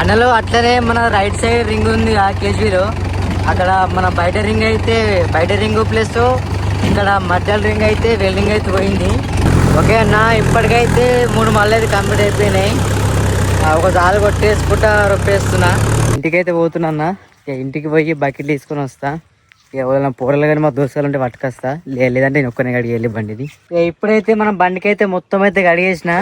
అన్నలో అట్లనే మన right side ring ఉంది ఆ కేజీలో అక్కడ మన బయట రింగ్ అయితే బయట రింగ్ ప్లస్ ఇక్కడ మధ్యలో రింగ్ అయితే వెల్డింగ్ అయితే పోయింది. ఓకే అన్న ఇప్పటికైతే మూడు మళ్ళీ అయితే కంప్లీట్ అయిపోయినాయి. ఒక జాలు కొట్టేసుకుంటా రొప్పేస్తున్నా. ఇంటికైతే పోతున్నా అన్న. ఇక ఇంటికి పోయి బకెట్ తీసుకొని వస్తా. ఇక ఎవరైనా పూరలు కానీ మా దోస్తులు ఉంటే పట్టుకొస్తా. లేదంటే నేను ఒక్కనే గడిగి వెళ్ళి బండిని. ఇక ఇప్పుడైతే మనం బండికి అయితే మొత్తం అయితే కడిగేసిన.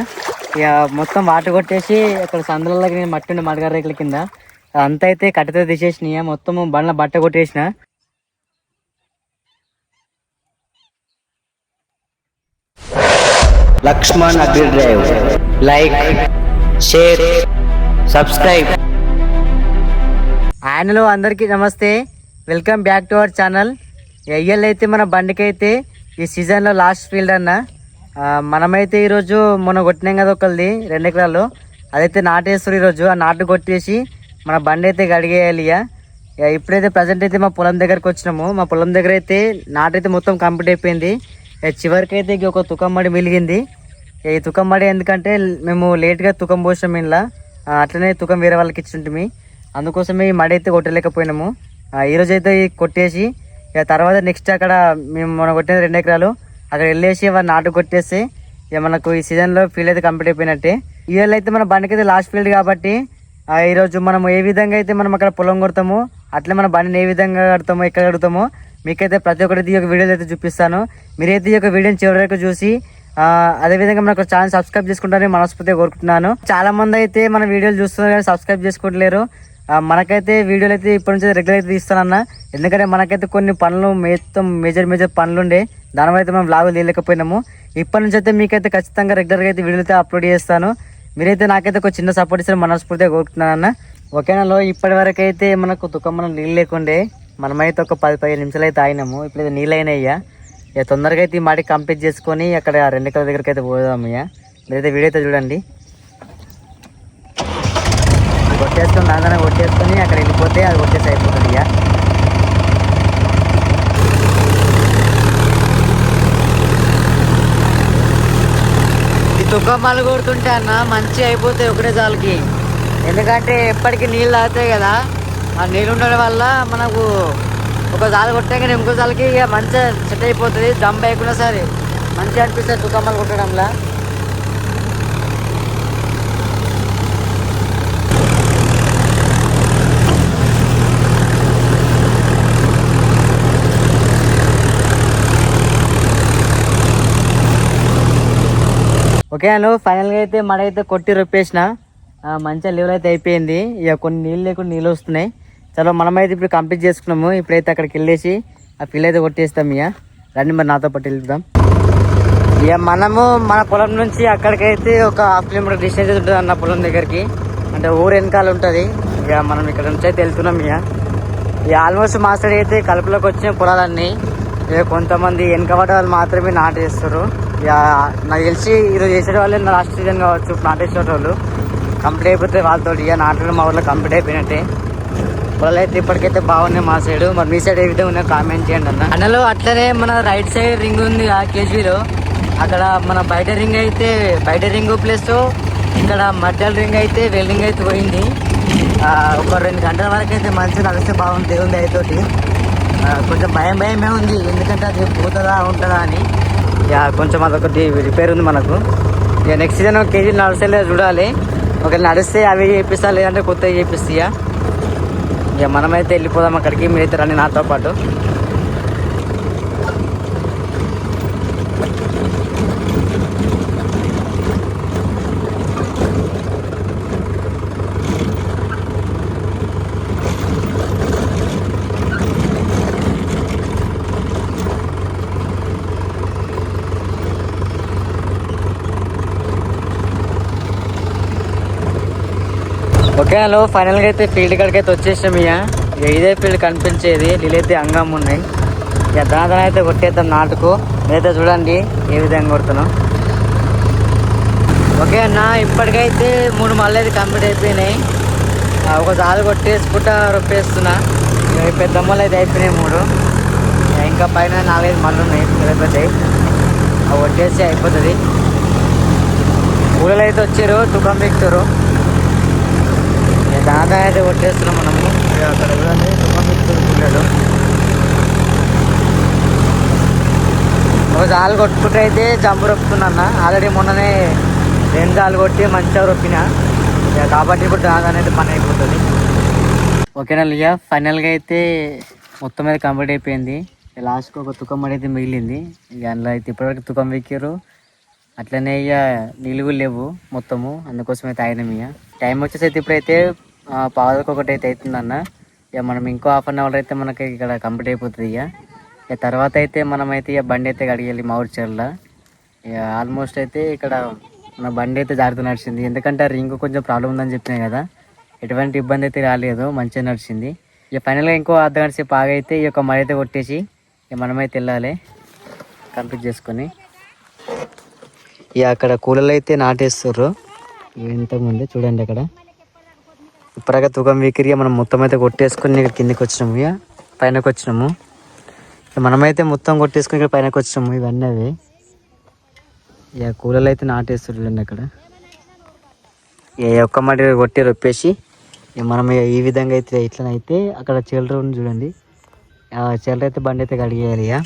ఇక మొత్తం వాటర్ కొట్టేసి అక్కడ సందులకి నేను మట్టి ఉండే మడగార రేకుల కింద. అంతా అయితే కట్టెతో తీసేసిన మొత్తం బండ్ల బట్ట కొట్టేసిన. Laxman agri drive. Like share subscribe. ఆయనలో అందరికీ నమస్తే. Welcome back to our channel. ఎయ్యల్ అయితే మన బండికి అయితే ఈ సీజన్లో లాస్ట్ ఫీల్డ్ అన్న. మనమైతే ఈరోజు మొన్న కొట్టినాం కదా ఒకళ్ళది రెండు ఎకరాలు. అదైతే నాటేస్తారు ఈరోజు ఆ నాటు కొట్టేసి మన బండి అయితే గడిగేయాలి ఇక. ఇక ఇప్పుడైతే ప్రజెంట్ అయితే మా పొలం దగ్గరకు వచ్చినాము. మా పొలం దగ్గర అయితే నాటైతే మొత్తం కంప్లీట్ అయిపోయింది. చివరికైతే చివరికి అయితే ఇక ఒక తుకమ్మడి మడి మిలిగింది ఈ తుకం మడి ఎందుకంటే మేము లేట్గా తుకం పోసాం ఇంట్లో అట్లనే తుకం వేరే వాళ్ళకి ఇచ్చింటిమి. అందుకోసమే ఈ మడి అయితే కొట్టలేకపోయినాము. ఆ, అయితే కొట్టేసి ఇక తర్వాత నెక్స్ట్ అక్కడ మేము మనం కొట్టిన రెండు ఎకరాలు. అక్కడ వెళ్ళేసి వాళ్ళు నాటు కొట్టేసి ఇక మనకు ఈ సీజన్లో ఫీల్డ్ అయితే కంప్లీట్ అయిపోయినట్టే. ఈ వేళ అయితే మన బండికి అయితే లాస్ట్ ఫీల్డ్ కాబట్టి ఈరోజు మనం ఏ విధంగా అయితే మనం అక్కడ పొలం కొడతామో అట్లే మన బండిని ఏ విధంగా కడతామో ఎక్కడ కడుగుతామో మీకైతే ప్రతి ఒక్కటి ఒక వీడియోలు అయితే చూపిస్తాను. మీరైతే ఈ యొక్క వీడియోని చివరి వరకు చూసి అదేవిధంగా మనకు ఛానల్ సబ్స్క్రైబ్ చేసుకుంటారని మనస్ఫూర్తిగా కోరుకుంటున్నాను. చాలా మంది అయితే మన వీడియోలు చూస్తున్నారు కానీ సబ్స్క్రైబ్ చేసుకోవట్లేరు. మనకైతే వీడియోలు అయితే ఇప్పటి నుంచి రెగ్యులర్ అయితే తీస్తానన్న. ఎందుకంటే మనకైతే కొన్ని పనులు మొత్తం మేజర్ మేజర్ పనులు ఉండే దానివల్ల అయితే మనం బ్లాగులు తీయలేకపోయినాము. ఇప్పటి నుంచి అయితే మీకైతే ఖచ్చితంగా రెగ్యులర్గా అయితే వీడియోలు అయితే అప్లోడ్ చేస్తాను. మీరైతే నాకైతే ఒక చిన్న సపోర్ట్ ఇస్తే మనస్ఫూర్తిగా కోరుకుంటున్నాను అన్న ఓకేనాలో ఇప్పటి వరకు అయితే మనకు దుఃఖం నీళ్ళు లేకుండే. మనమైతే ఒక పది పదిహేను నిమిషాలు అయితే ఆగినాము. ఇప్పుడైతే నీళ్ళు అయినాయ్యా. ఇక తొందరగా అయితే ఈ మాటి కంప్లీట్ చేసుకొని అక్కడ రెండు కల దగ్గరికి అయితే పోదాం ఇక మీరైతే వీడియో అయితే చూడండి. కొట్టేసుకొని దాని కొట్టేసుకొని అక్కడ వెళ్ళిపోతే అది కొట్టేసి అయిపోతుంది ఇక. ఈ కొడుతుంటే అన్న మంచి అయిపోతాయి ఒకటే చాలకి ఎందుకంటే ఎప్పటికీ నీళ్ళు తాగుతాయి కదా. ఆ నీళ్ళు ఉండడం వల్ల మనకు ఒక జాలు కొట్టాక ఇంకో జాలకి ఇక మంచిగా సెట్ అయిపోతుంది దమ్ వేయకుండా సరే. మంచిగా అనిపిస్తుంది తుక్కమ్మలు కొట్టడంలో. ఓకే అను. ఫైనల్గా అయితే మడ అయితే కొట్టి రొప్పేసిన. మంచిగా లెవెల్ అయితే అయిపోయింది. ఇక కొన్ని నీళ్ళు లేకుండా నీళ్ళు వస్తున్నాయి. చలో మనమైతే ఇప్పుడు కంప్లీట్ చేసుకున్నాము. ఇప్పుడైతే అక్కడికి వెళ్ళేసి ఆ పిల్ల అయితే కొట్టేస్తాం ఇక. రండి మరి నాతో పాటు వెళ్దాం. ఇక మనము మన పొలం నుంచి అక్కడికైతే ఒక హాఫ్ కిలోమీటర్ డిస్టెన్స్ ఉంటుంది అన్న పొలం దగ్గరికి. అంటే ఊరు వెనకాల ఉంటుంది. ఇక మనం ఇక్కడ నుంచి అయితే వెళ్తున్నాం ఇక. ఇక ఆల్మోస్ట్ మా సైడ్ అయితే కలుపులోకి వచ్చిన పొలాలన్నీ. ఇక కొంతమంది వెనకబడ్డ వాళ్ళు మాత్రమే నాటేస్తారు చేస్తారు నాకు తెలిసి ఈరోజు చేసే వాళ్ళే నా లాస్ట్ సీజన్ కావచ్చు నాటేసే వాళ్ళు. కంప్లీట్ అయిపోతే వాళ్ళతో ఇక నాటలు మా ఊళ్ళో కంప్లీట్ అయిపోయినట్టే. పొలాలు అయితే ఇప్పటికైతే బాగున్నాయి మా సైడ్ మరి మీ సైడ్ ఏ విధంగా ఉన్నాయో కామెంట్ చేయండి అన్న. అన్నలో అట్లనే మన రైట్ సైడ్ రింగ్ ఉంది ఆ కేజీలో అక్కడ మన బయట రింగ్ అయితే బయట రింగ్ ప్లస్ ఇక్కడ మధ్యలో రింగ్ అయితే వెల్డింగ్ అయితే పోయింది. ఒక రెండు గంటల వరకు అయితే మంచిగా నడిస్తే బాగుంది దేవుని అయితే కొంచెం భయం భయమే ఉంది. ఎందుకంటే అది పోతుందా ఉంటుందా అని. ఇక కొంచెం అదొకటి రిపేర్ ఉంది మనకు. ఇక నెక్స్ట్ సీజన్ కేజీ నడిచేలా చూడాలి. ఒకవేళ నడిస్తే అవి చేపిస్తా లేదంటే కొత్తవి చేపిస్తాయా ఇక. ఇక మనమైతే వెళ్ళిపోదాం అక్కడికి మీరైతే రండి నాతో పాటు. Okay hello. ఫైనల్గా అయితే ఫీల్డ్ కాడికి అయితే వచ్చేసాం ఇక. ఇదే ఫీల్డ్ కనిపించేది. నీళ్ళైతే అంగం ఉన్నాయి ఇక దాని అయితే కొట్టేద్దాం నాటుకు. మీరైతే చూడండి ఏ విధంగా కొడుతున్నాం. ఓకే అన్న ఇప్పటికైతే మూడు మళ్ళీ అయితే కంప్లీట్ అయిపోయినాయి. ఒక జాలు కొట్టేసుకుంటా రొప్పేస్తున్నా. పెద్ద మళ్ళీ అయితే అయిపోయినాయి మూడు. ఇంకా పైన నాలుగైదు మళ్ళీ ఉన్నాయి. అయిపోతాయి అవి కొట్టేసి అయిపోతుంది. ఊళ్ళో అయితే వచ్చారు తుకం ఎక్కుతారు జాగా అయితే కొట్టేస్తున్నాం మనము. అక్కడ చూడండి ఒక జాలు కొట్టుకుంటే అయితే జంపు రొప్పుతున్నా ఆల్రెడీ మొన్ననే రెండు జాలు కొట్టి మంచిగా రొప్పిన. ఇక కాబట్టి ఇప్పుడు జాగా అనేది పని అయిపోతుంది. ఓకేనా లియా? ఫైనల్గా అయితే మొత్తం మీద కంప్లీట్ అయిపోయింది. లాస్ట్కి ఒక తుకం అయితే మిగిలింది. ఇక అందులో అయితే ఇప్పటివరకు తుకం వెక్కారు అట్లనే ఇక కూడా లేవు మొత్తము. అందుకోసం అయితే ఆగినాం ఇక. టైం వచ్చేసి అయితే ఇప్పుడైతే పావులకు ఒకటి అయితే అవుతుందన్న ఇక మనం ఇంకో హాఫ్ అన్ అవర్ అయితే మనకి ఇక్కడ కంప్లీట్ అయిపోతుంది ఇక. ఇక తర్వాత అయితే మనం అయితే ఇక బండి అయితే కడిగేయాలి మా ఊరి ఇక ఆల్మోస్ట్ అయితే ఇక్కడ మన బండి అయితే జాగ్రత్త నడిచింది. ఎందుకంటే రింగ్ కొంచెం ప్రాబ్లం ఉందని చెప్పినాయి కదా. ఎటువంటి ఇబ్బంది అయితే రాలేదు మంచిగా నడిచింది. ఇక ఫైనల్గా ఇంకో అర్ధ గంట సేపు ఆగైతే ఈ యొక్క మడి అయితే కొట్టేసి ఇక మనమైతే వెళ్ళాలి. కంప్లీట్ చేసుకొని. ఇక అక్కడ కూలలు అయితే నాటేస్తారు ఇంతకుముందు చూడండి అక్కడ. ఇప్పటిగా తూకం వీకిరి మనం మొత్తం అయితే కొట్టేసుకొని ఇక్కడ కిందకి వచ్చినాము ఇక పైనకి వచ్చినాము ఇక మనమైతే మొత్తం కొట్టేసుకొని ఇక్కడ పైనకి వచ్చినాము ఇవన్నీ అవి. ఇక కూలలు అయితే నాటేస్తుండండి చూడండి అక్కడ. ఇక ఒక్క మడి కొట్టి రొప్పేసి ఇక మనం ఇక ఈ విధంగా అయితే ఇట్లనైతే అక్కడ చిల్లర ఉంది చూడండి. ఆ చిల్లర అయితే బండి అయితే కడిగేయాలి ఇక.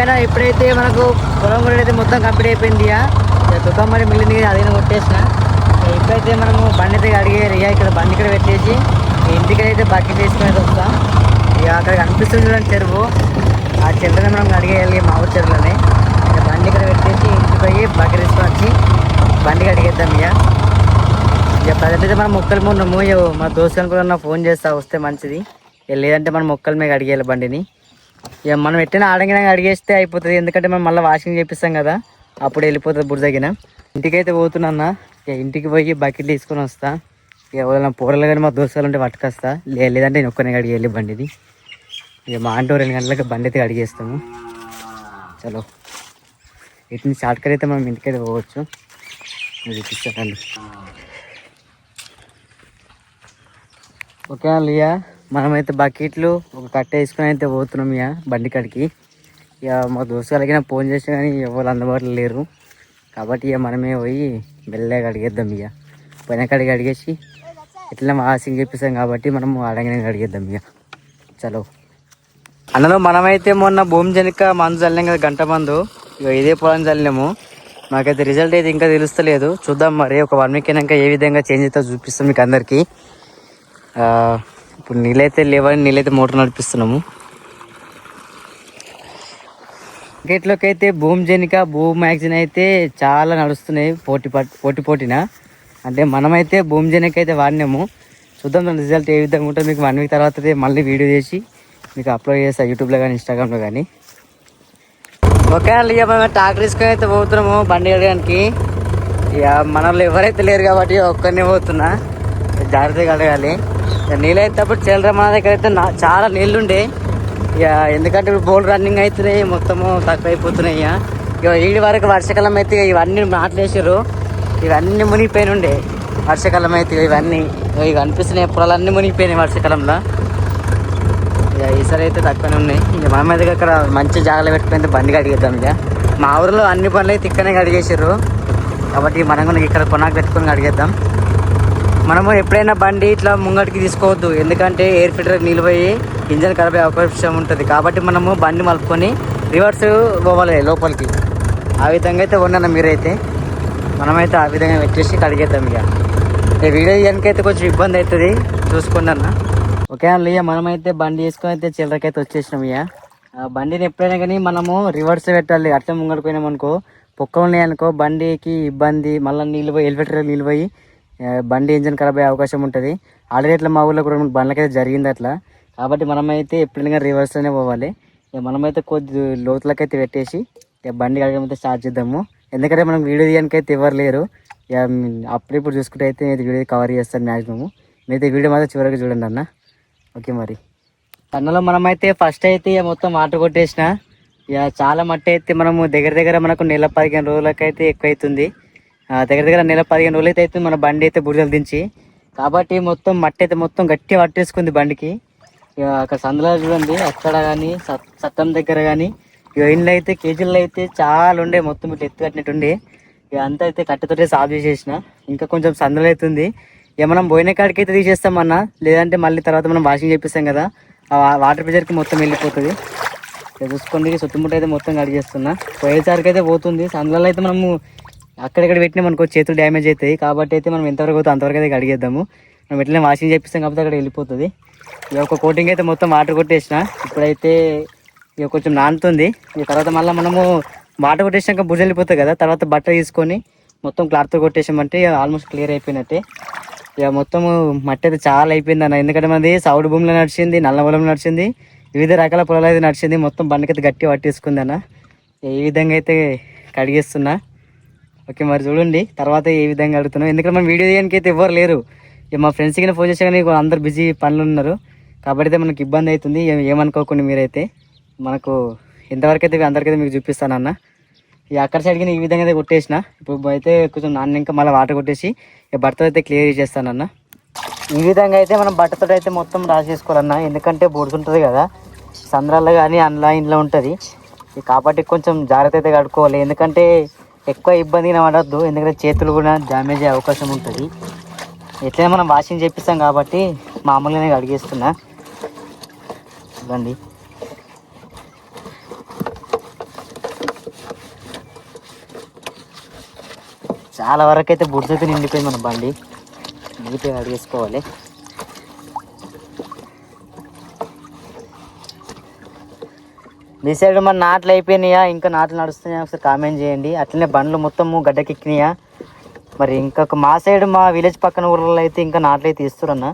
ఓకేనా ఇప్పుడైతే మనకు పొలం కూడా అయితే మొత్తం కంప్లీట్ అయిపోయింది ఇక. మరి మిగిలింది కదా అదే కొట్టేసిన. ఇప్పుడైతే మనము బండి అయితే అడిగేయాలి ఇక ఇక్కడ బండి ఇక్కడ పెట్టేసి ఇంటికైతే ఇంటికి అయితే బకెట్ తీసుకుని వస్తాం. ఇక అక్కడ కనిపిస్తుంది చూడండి చెరువు. ఆ చెరువుని మనం అడిగేయాలి మా ఊరి చెరువులని. ఇక బండి ఇక్కడ పెట్టేసి ఇంటికి పోయి బకెట్ తీసుకొని వచ్చి బండికి అడిగేద్దాం ఇక. ఇక ప్రజెంట్ అయితే మనం మొక్కలు ఉన్నాము మా దోస్తులు కూడా ఫోన్ చేస్తా వస్తే మంచిది. లేదంటే మనం మొక్కల మీద అడిగేయాలి బండిని. ఇక మనం ఎట్టినా ఆడంగినా అడిగేస్తే అయిపోతుంది. ఎందుకంటే మనం మళ్ళీ వాషింగ్ చేపిస్తాం కదా. అప్పుడు వెళ్ళిపోతుంది బురదగిన ఇంటికైతే పోతున్నా ఇక ఇంటికి పోయి బకెట్ తీసుకొని వస్తా. ఇక ఎవరైనా పూరలు కానీ మా దోస్తులు ఉంటే పట్టుకొస్తా. లే లేదంటే నేను ఒక్కనే అడిగి వెళ్ళి బండిది. ఇక మా అంటూ రెండు గంటలకు బండి అయితే అడిగేస్తాము చలో. ఇటు నుంచి అయితే మనం ఇంటికైతే పోవచ్చు. ఇది చూపిస్తానండి ఓకే లియా. మనమైతే బకెట్లు ఒక కట్ట వేసుకుని అయితే పోతున్నాం ఇక బండి కాడికి ఇక మా దోస్తులకి ఫోన్ చేసినా కానీ ఎవరు అందుబాటులో లేరు. కాబట్టి ఇక మనమే పోయి మెల్లగా అడిగేద్దాం ఇక. పైన కాడికి అడిగేసి ఇట్లా వాసింగ్ చెప్పేసాం కాబట్టి మనం అడగడానికి అడిగేద్దాం ఇక. చలో. అన్నలో మనమైతే మొన్న భూమి జనక మందు చల్లాం కదా గంట మందు. ఇక ఇదే పొలం చల్లినాము. నాకైతే రిజల్ట్ అయితే ఇంకా తెలుస్తలేదు. చూద్దాం మరి ఒక వన్ వీక్ అయినాక ఏ విధంగా చేంజ్ అవుతుందో చూపిస్తాం మీకు అందరికీ. ఇప్పుడు నీళ్ళైతే లేవని నీళ్ళైతే మోటార్ నడిపిస్తున్నాము. క్రికెట్లోకి అయితే భూమి జనిక భూమి మ్యాగజైన్ అయితే చాలా నడుస్తున్నాయి పోటీ పోటీ పోటీన. అంటే మనమైతే భూమి జనిక అయితే వాడినాము. చూద్దాం దాని రిజల్ట్ ఏ విధంగా ఉంటుందో మీకు వన్ వీక్ తర్వాత మళ్ళీ వీడియో చేసి మీకు అప్లోడ్ చేస్తా యూట్యూబ్లో కానీ ఇన్స్టాగ్రామ్లో కానీ. ఓకే ఇక మేము ట్రాక్టర్ తీసుకొని అయితే పోతున్నాము బండి అడగడానికి ఇక మనలో ఎవరైతే లేరు కాబట్టి ఒక్కరినే పోతున్నా. జాగ్రత్తగా అడగాలి. నీళ్ళు అయినప్పుడు చిల్లర మన దగ్గర అయితే నా- చాలా నీళ్ళు ఉండే ఇక ఎందుకంటే ఇప్పుడు బోల్ రన్నింగ్ అవుతున్నాయి మొత్తము తక్కువ అయిపోతున్నాయి ఇక. ఇక ఈడి వరకు వర్షాకాలం అయితే ఇవన్నీ నాట్లేసారు ఇవన్నీ మునిగిపోయిన ఉండే వర్షాకాలం అయితే ఇవన్నీ. ఇక ఇవి కనిపిస్తున్నాయి పొలాలన్నీ మునిగిపోయినాయి వర్షాకాలంలో. ఇక ఈసారి అయితే తక్కువనే ఉన్నాయి. ఇక మా మీద అక్కడ మంచి జాగ్రత్త పెట్టుకుంటే బండి కడిగేద్దాం ఇక. మా ఊరిలో అన్ని పనులు అయితే ఇక్కడనే కడిగేసారు కాబట్టి మనం కూడా ఇక్కడ కొనాకు పెట్టుకొని కడిగేద్దాం. మనము ఎప్పుడైనా బండి ఇట్లా ముంగటికి తీసుకోవద్దు. ఎందుకంటే ఎయిర్ ఫిల్టర్ నిలిపోయి ఇంజన్ ఖరాబ్ అయ్యే అవకాశం ఉంటుంది. కాబట్టి మనము బండి మలుపుకొని రివర్స్ పోవాలి లోపలికి. ఆ విధంగా అయితే ఉన్నాను మీరైతే. మనమైతే ఆ విధంగా పెట్టేసి కడిగేద్దాం ఇక. ఈ వీడియో తీయడానికైతే కొంచెం ఇబ్బంది అవుతుంది. చూసుకోండి అన్న ఓకే అన్నయ్య మనమైతే బండి వేసుకొని అయితే చిల్లరకైతే వచ్చేసినాం ఇక. ఆ బండిని ఎప్పుడైనా కానీ మనము రివర్స్ పెట్టాలి. అట్లా ముంగడిపోయినాం అనుకో పొక్క ఉన్నాయి అనుకో బండికి ఇబ్బంది మళ్ళీ నీళ్ళు పోయి ఎలివేటర్ నీళ్ళు పోయి బండి ఇంజన్ ఖరాబ్ అయ్యే అవకాశం ఉంటుంది. ఆల్రెడీ ఇట్లా మా ఊళ్ళో కూడా బండ్లకైతే జరిగింది అట్లా. కాబట్టి మనమైతే ఎప్పుడైనా రివర్స్లోనే పోవాలి. ఇక మనమైతే కొద్ది లోతులకైతే పెట్టేసి ఇక బండి కడగమైతే స్టార్ట్ చేద్దాము. ఎందుకంటే మనం వీడియో తీయడానికి అయితే ఎవరు లేరు. ఇక అప్పుడిప్పుడు చూసుకుంటే అయితే నేను వీడియో కవర్ చేస్తాను మ్యాక్సిమము మీరైతే వీడియో మాత్రం చివరికి చూడండి అన్న. ఓకే మరి. అన్నలో మనమైతే ఫస్ట్ అయితే ఇక మొత్తం వాటర్ కొట్టేసిన. ఇక చాలా మట్టి అయితే మనము దగ్గర దగ్గర మనకు నెల పదిహేను రోజులకైతే ఎక్కువ అవుతుంది దగ్గర దగ్గర నెల పదిహేను రోజులు అయితే అవుతుంది. మన బండి అయితే బురదలు దించి. కాబట్టి మొత్తం మట్టి అయితే మొత్తం గట్టిగా పట్టేసుకుంది బండికి. ఇక అక్కడ సందులో చూడండి అక్కడ కానీ సత్తం దగ్గర కానీ ఇక ఇండ్లు అయితే కేజీలు అయితే చాలా ఉండే. మొత్తం ఇట్లా ఎత్తు కట్టినట్టుండే ఇక అంతా అయితే కట్టెతోటే సాఫ్ చేసేసిన. ఇంకా కొంచెం సందులు అవుతుంది ఇక మనం పోయిన కాడికి అయితే తీసేస్తామన్నా లేదంటే మళ్ళీ తర్వాత మనం వాషింగ్ చేపిస్తాం కదా. ఆ వాటర్ ప్రెషర్కి మొత్తం వెళ్ళిపోతుంది. చూసుకోండి చుట్టుముట్టు అయితే మొత్తం కడిగేస్తున్నా. పోయేసరికి అయితే పోతుంది. సందులలో అయితే మనము అక్కడెక్కడ పెట్టినా మనకు చేతులు డ్యామేజ్ అవుతాయి. కాబట్టి అయితే మనం ఎంతవరకు అవుతుంది అంతవరకు అయితే కడిగేద్దాము. మనం పెట్టిన వాషింగ్ చేపిస్తాం కాబట్టి అక్కడ వెళ్ళిపోతుంది. ఇక ఒక కోటింగ్ అయితే మొత్తం వాటర్ కొట్టేసిన. ఇప్పుడైతే ఇక కొంచెం నానుతుంది. ఇక తర్వాత మళ్ళీ మనము వాటర్ కొట్టేసినాక బుర్జ వెళ్ళిపోతుంది కదా. తర్వాత బట్ట తీసుకొని మొత్తం క్లాత్తో కొట్టేసామంటే ఆల్మోస్ట్ క్లియర్ అయిపోయినట్టే. ఇక మొత్తం మట్టి అయితే చాలా అయిపోయింది అన్న. ఎందుకంటే మనది సౌడు భూమిలో నడిచింది నల్ల పొలంలో నడిచింది వివిధ రకాల పొలాలు అయితే నడిచింది. మొత్తం బండికైతే గట్టి పట్టేసుకుంది అన్న. ఈ విధంగా అయితే కడిగేస్తున్నా. ఓకే మరి చూడండి. తర్వాత ఏ విధంగా అడుగుతున్నాం ఎందుకంటే మన వీడియో తీయడానికి అయితే ఎవరు లేరు. ఇక మా ఫ్రెండ్స్కి ఫోన్ చేసా కానీ అందరు బిజీ పనులు ఉన్నారు. కాబట్టి అయితే మనకి ఇబ్బంది అవుతుంది. ఏమనుకోకుండా మీరైతే మనకు ఎంతవరకు అయితే అందరికైతే మీకు చూపిస్తానన్న ఇక అక్కడ సైడ్కి ఈ విధంగా అయితే కొట్టేసిన. ఇప్పుడు అయితే కొంచెం నాన్న ఇంకా మళ్ళీ వాటర్ కొట్టేసి ఇక బట్టతో అయితే క్లియర్ చేసేస్తానన్న ఈ విధంగా అయితే మనం బట్టతో అయితే మొత్తం రాసేసుకోవాలన్న. ఎందుకంటే బొడుతుంటుంది కదా. సంద్రాల్లో కానీ అందులో ఇంట్లో ఉంటుంది. కాబట్టి కొంచెం జాగ్రత్త అయితే కడుక్కోవాలి. ఎందుకంటే ఎక్కువ ఇబ్బంది పడద్దు ఎందుకంటే చేతులు కూడా డ్యామేజ్ అయ్యే అవకాశం ఉంటుంది. ఎట్లయినా మనం వాషింగ్ చేపిస్తాం కాబట్టి మామూలుగానే కడిగేస్తున్నా. ఇవ్వండి చాలా వరకు అయితే బుడ్జైతే నిండిపోయింది మన బండి. నీట్గా కడిగేసుకోవాలి. మీ సైడ్ మన నాట్లు అయిపోయినాయా? ఇంకా నాట్లు నడుస్తున్నాయా? ఒకసారి కామెంట్ చేయండి. అట్లనే బండ్లు మొత్తము గడ్డకెక్కినాయా? మరి ఇంకొక మా సైడ్ మా విలేజ్ పక్కన ఊర్లలో అయితే ఇంకా నాట్లు అయితే ఇస్తురన్న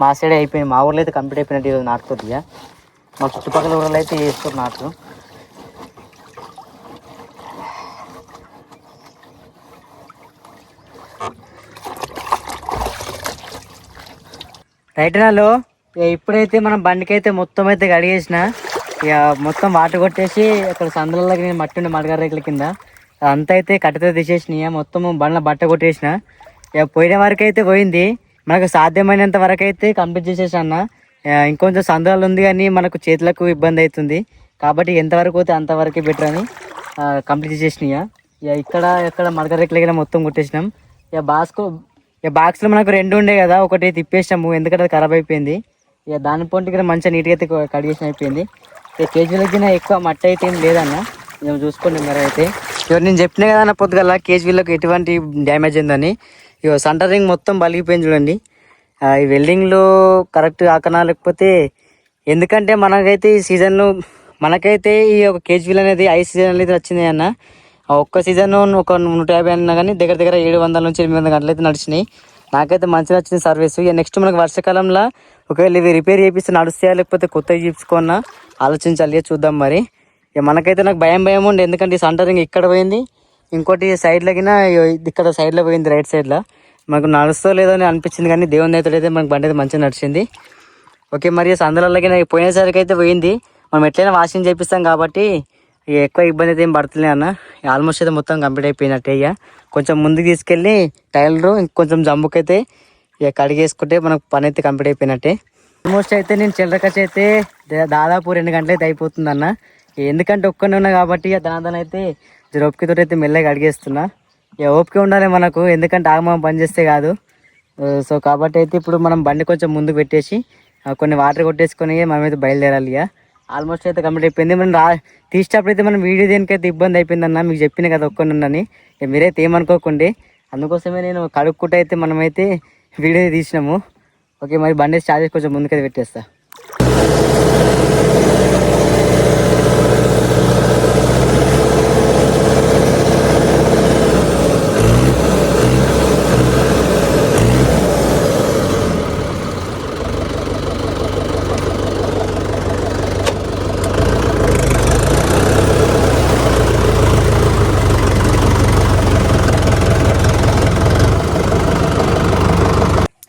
మా సైడ్ అయిపోయింది మా ఊర్లో అయితే కంప్లీట్ అయిపోయినట్టు ఈరోజు నాటుతుంది మా చుట్టుపక్కల ఊర్లో అయితే వేస్తారు నాట్లు. రైట్ నాలో ఇప్పుడైతే మనం బండికి అయితే మొత్తం అయితే కడిగేసిన. ఇక మొత్తం వాటర్ కొట్టేసి అక్కడ సందులలోకి నేను మట్టి ఉండే మడగారు రేకుల కింద. అంతా అయితే కట్టతో తీసేసినాయి మొత్తం బండ్ల బట్ట కొట్టేసిన. ఇక పోయిన వరకు అయితే పోయింది. మనకు సాధ్యమైనంత వరకు అయితే కంప్లీట్ చేసేసాన్న ఇంకొంచెం సందులు ఉంది కానీ మనకు చేతులకు ఇబ్బంది అవుతుంది. కాబట్టి ఎంతవరకు పోతే అంతవరకే బెటర్ అని కంప్లీట్ చేసేసినాయి ఇక ఇక్కడ ఇక్కడ మడగర రేకుల మొత్తం కొట్టేసినాం. ఇక బాస్కో ఇక బాక్స్లో మనకు రెండు ఉండే కదా ఒకటి తిప్పేసినాము. ఎందుకంటే అది ఖరాబ్ అయిపోయింది. ఇక దాని పొంటి కూడా మంచిగా నీట్గా అయితే కడిగేసిన అయిపోయింది. కేజీలకి ఎక్కువ మట్టి అయితే ఏం లేదన్న. మేము చూసుకోండి మరి అయితే ఇక నేను చెప్పిన కదా పొద్దుగల కేజీలకు ఎటువంటి డ్యామేజ్ ఉందని ఇక సెంటర్ రింగ్ మొత్తం బలిగిపోయింది చూడండి. ఈ వెల్డింగ్లో కరెక్ట్ కాకనా లేకపోతే ఎందుకంటే మనకైతే ఈ సీజన్లో మనకైతే ఈ ఒక కేజీలు అనేది ఐదు సీజన్లు అయితే వచ్చింది అన్న. ఒక్క సీజన్ ఒక నూట యాభై అన్నా కానీ దగ్గర దగ్గర ఏడు వందల నుంచి ఎనిమిది వందల గంటలు అయితే నడిచినాయి. నాకైతే మంచిగా నచ్చింది సర్వీస్ ఇక నెక్స్ట్ మనకు వర్షాకాలంలో ఒకవేళ ఇవి రిపేర్ చేపిస్తే నడుస్తాయా లేకపోతే కొత్తవి చూపించుకున్నా ఆలోచించాలి చూద్దాం మరి. ఇక మనకైతే నాకు భయం భయం ఉండే ఎందుకంటే ఈ సెంటరింగ్ ఇక్కడ పోయింది. ఇంకోటి సైడ్లోకినా ఇక్కడ సైడ్లో పోయింది రైట్ సైడ్లో మాకు నడుస్తో లేదో అని అనిపించింది కానీ దేవుని అయితే అయితే మనకు బండి అయితే మంచిగా నడిచింది. ఓకే మరి సందులకి పోయినసరికి అయితే పోయింది. మనం ఎట్లయినా వాషింగ్ చేపిస్తాం కాబట్టి ఇక ఎక్కువ ఇబ్బంది అయితే ఏం పడుతుంది అన్న. ఆల్మోస్ట్ అయితే మొత్తం కంప్లీట్ అయిపోయినట్టే ఇక. కొంచెం ముందుకు తీసుకెళ్ళి టైలరు ఇంకొంచెం జంబుకైతే ఇక కడిగేసుకుంటే మనకు పని అయితే కంప్లీట్ అయిపోయినట్టే. ఆల్మోస్ట్ అయితే నేను చిల్లరకచ్చి అయితే దాదాపు రెండు గంటలు అయితే అయిపోతుంది అన్న ఎందుకంటే ఒక్కనే ఉన్నా కాబట్టి ఇక దాని అయితే జర అయితే మెల్లగా అడిగేస్తున్నా ఇక ఓపిక ఉండాలి మనకు ఎందుకంటే ఆగమం పని చేస్తే కాదు. సో కాబట్టి అయితే ఇప్పుడు మనం బండి కొంచెం ముందుకు పెట్టేసి కొన్ని వాటర్ కొట్టేసుకొని మనం అయితే బయలుదేరాలి ఇక. ఆల్మోస్ట్ అయితే కంప్లీట్ అయిపోయింది. మనం రా తీసేటప్పుడు అయితే మనం వీడియో దేనికైతే ఇబ్బంది అయిపోయిందన్న మీకు చెప్పిన కదా ఒక్కని ఇక మీరైతే ఏమనుకోకండి. అందుకోసమే నేను కడుక్కుంటే అయితే మనమైతే వీడియో తీసినాము. ఓకే మరి బండి స్టార్ట్ కొంచెం ముందుకైతే పెట్టేస్తా.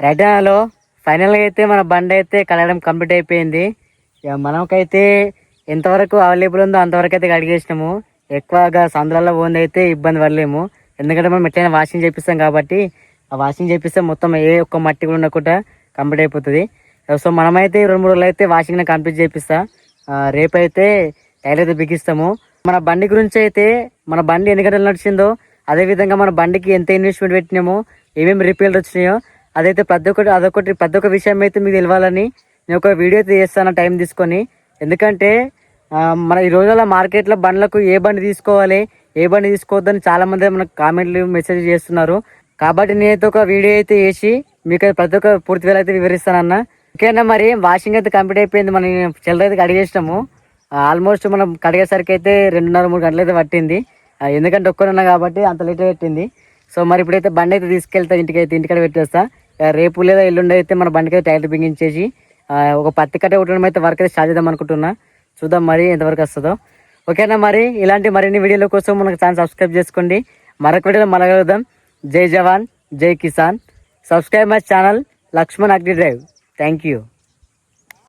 రైటాలో ఫైనల్గా అయితే మన బండి అయితే కలగడం కంప్లీట్ అయిపోయింది. ఇక మనకైతే ఎంతవరకు అవైలబుల్ ఉందో అంతవరకు అయితే కడిగేసినాము ఎక్కువగా సందులలో పోంది అయితే ఇబ్బంది పడలేము. ఎందుకంటే మనం ఎట్లయినా వాషింగ్ చేపిస్తాం కాబట్టి ఆ వాషింగ్ చేపిస్తే మొత్తం ఏ ఒక్క మట్టి కూడా ఉండకుండా కంప్లీట్ అయిపోతుంది. సో మనమైతే రెండు మూడు రోజులు అయితే వాషింగ్ కంప్లీట్ చేపిస్తా. రేపైతే టైర్ అయితే బిగిస్తాము. మన బండి గురించి అయితే మన బండి ఎన్ని గంటలు నడిచిందో అదే విధంగా మన బండికి ఎంత ఇన్వెస్ట్మెంట్ పెట్టినామో ఏమేమి రిపేర్లు వచ్చినాయో అదైతే ప్రతి ఒక్కటి అదొకటి ప్రతి ఒక్క విషయం అయితే మీకు తెలియాలని నేను ఒక వీడియో అయితే చేస్తాను టైం తీసుకొని. ఎందుకంటే మన ఈ రోజుల్లో మార్కెట్లో బండ్లకు ఏ బండి తీసుకోవాలి ఏ బండి తీసుకోవద్దని చాలామంది మనకు కామెంట్లు మెసేజ్ చేస్తున్నారు. కాబట్టి నేనైతే ఒక వీడియో అయితే వేసి మీకు ప్రతి ఒక్క పూర్తి వేళ అయితే వివరిస్తానన్న. ఓకేనా మరి వాషింగ్ అయితే కంప్లీట్ అయిపోయింది మనం చిల్లర అయితే కడిగేసినాము. ఆల్మోస్ట్ మనం కడిగేసరికి అయితే రెండున్నర మూడు గంటలు అయితే పట్టింది. ఎందుకంటే ఒక్కరున్నా కాబట్టి అంత లేట్ పెట్టింది. సో మరి ఇప్పుడైతే బండి అయితే తీసుకెళ్తా ఇంటికి అయితే ఇంటికాడ పెట్టేస్తా. రేపు లేదా ఎల్లుండి అయితే మన బండికి అయితే టైర్ బిగించేసి ఒక పత్తి కట్ట కొట్టడం అయితే వర్క్ అయితే స్టార్ట్ చేద్దాం అనుకుంటున్నా. చూద్దాం మరి ఎంతవరకు వస్తుందో. ఓకేనా మరి? ఇలాంటి మరిన్ని వీడియోల కోసం మనకు ఛానల్ సబ్స్క్రైబ్ చేసుకోండి. మరొక వీడియోలో మళ్ళీ కలుద్దాం. జై జవాన్ జై Kisan. Subscribe my channel Laxman agri drive. Thank you.